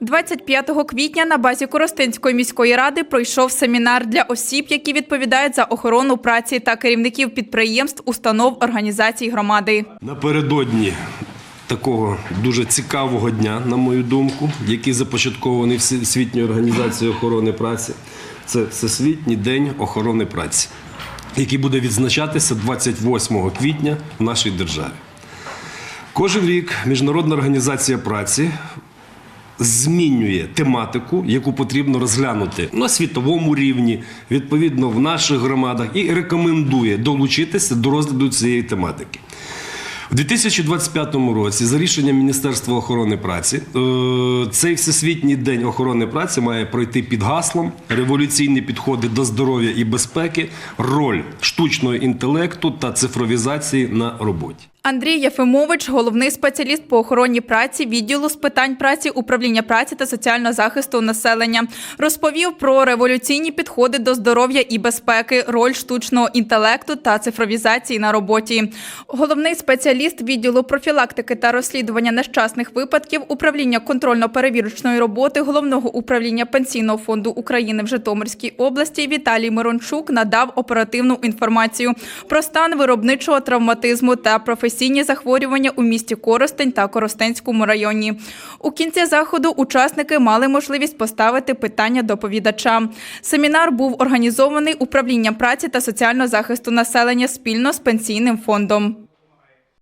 25 квітня на базі Коростенської міської ради пройшов семінар для осіб, які відповідають за охорону праці та керівників підприємств, установ, організацій громади. Напередодні такого дуже цікавого дня, на мою думку, який започаткований Всесвітньою організацією охорони праці, це Всесвітній день охорони праці, який буде відзначатися 28 квітня в нашій державі. Кожен рік Міжнародна організація праці змінює тематику, яку потрібно розглянути на світовому рівні, відповідно в наших громадах, і рекомендує долучитися до розгляду цієї тематики. У 2025 році, за рішенням Міністерства охорони праці, е, цей всесвітній день охорони праці має пройти під гаслом революційні підходи до здоров'я і безпеки, роль штучного інтелекту та цифровізації на роботі. Андрій Єфимович, головний спеціаліст по охороні праці відділу з питань праці, управління праці та соціального захисту населення, розповів про революційні підходи до здоров'я і безпеки, роль штучного інтелекту та цифровізації на роботі. Головний спеціаліст відділу профілактики та розслідування нещасних випадків управління контрольно-перевірочної роботи головного управління пенсійного фонду України в Житомирській області Віталій Мирончук надав оперативну інформацію про стан виробничого травматизму та професійні захворювання у місті Коростень та Коростенському районі. У кінці заходу учасники мали можливість поставити питання доповідача. Семінар був організований управлінням праці та соціального захисту населення спільно з пенсійним фондом.